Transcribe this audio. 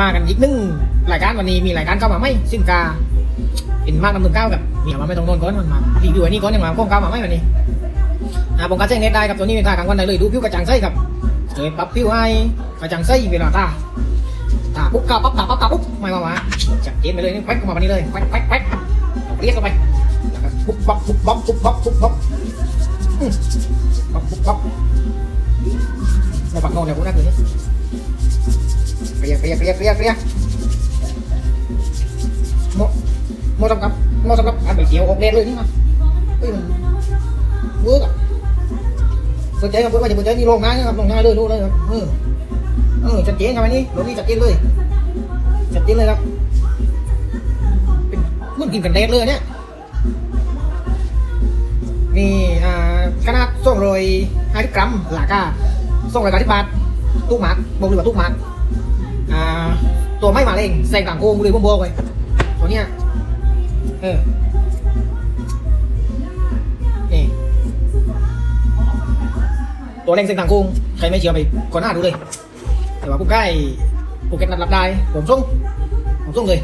มากันอีกหนึ่งรายการวันนี้มีรายการเข้ามาไหมซึ่งกาเป็นมากน้ำหนึ่งเก้ากับเมียวมาไม่ต้องโดนก้อนมันมารีวิวอันนี้ก้อนยังมาโค้งเก้ามาไหมวันนี้อ่าผมการใช้เน็ตได้ครับตัวนี้เป็นทากลางวันได้เลยดูผิวกระจ่างใสครับเจอปรับผิวให้กระจ่างใสเวลาตาตาปุ๊บกาปั๊บตาปั๊บตาปุ๊บไม่มามาจับเจนไปเลยนี่แควกเข้ามาวันนี้เลยแควกแควกแควกเรียกเข้าไปแล้วก็ปุ๊บปั๊บปุ๊บปั๊บปุ๊บปั๊บปุ๊บปั๊บปั๊บปุ๊บปั๊บในปักนอนเดี๋ยวกูนั่งอยู่นี่ รียกเรียกเรียกเรียกเรียกโมโมสำกับโมสำกับอันไปเกี่ยวออกแดดเลยนี่มาเฮ้ยมันเวิร์กอะสนใจกับเพื่อนว่าจะสนใจนี่ลงง่ายนะครับลงง่าเลยดูเลยครับเออเออชัดเจนครับอันนี้ลงนี่ชัดเจนเลยชัดเจนเลยครับเป็นเหมันกินกันแดดเลยเนี่ยนี่อ่าขนาดสองร้อยห้าสิบกรัมหลากาสองร้อยก้าสิบบาทตู้หมักบอกเลยว่าตู้หมัก ตัวไม่มาเองแซงต่างโกงเลยผมบอกเลยตัวเนี้ยเออนี่ตัวเร่งเส้นต่างโกงใครไม่เชื่อไปก่อนหน้าดูเลยแต่ว่าผู้ใกล้ภูเก็ตนัดรับได้ผมส่งผมส่งเลย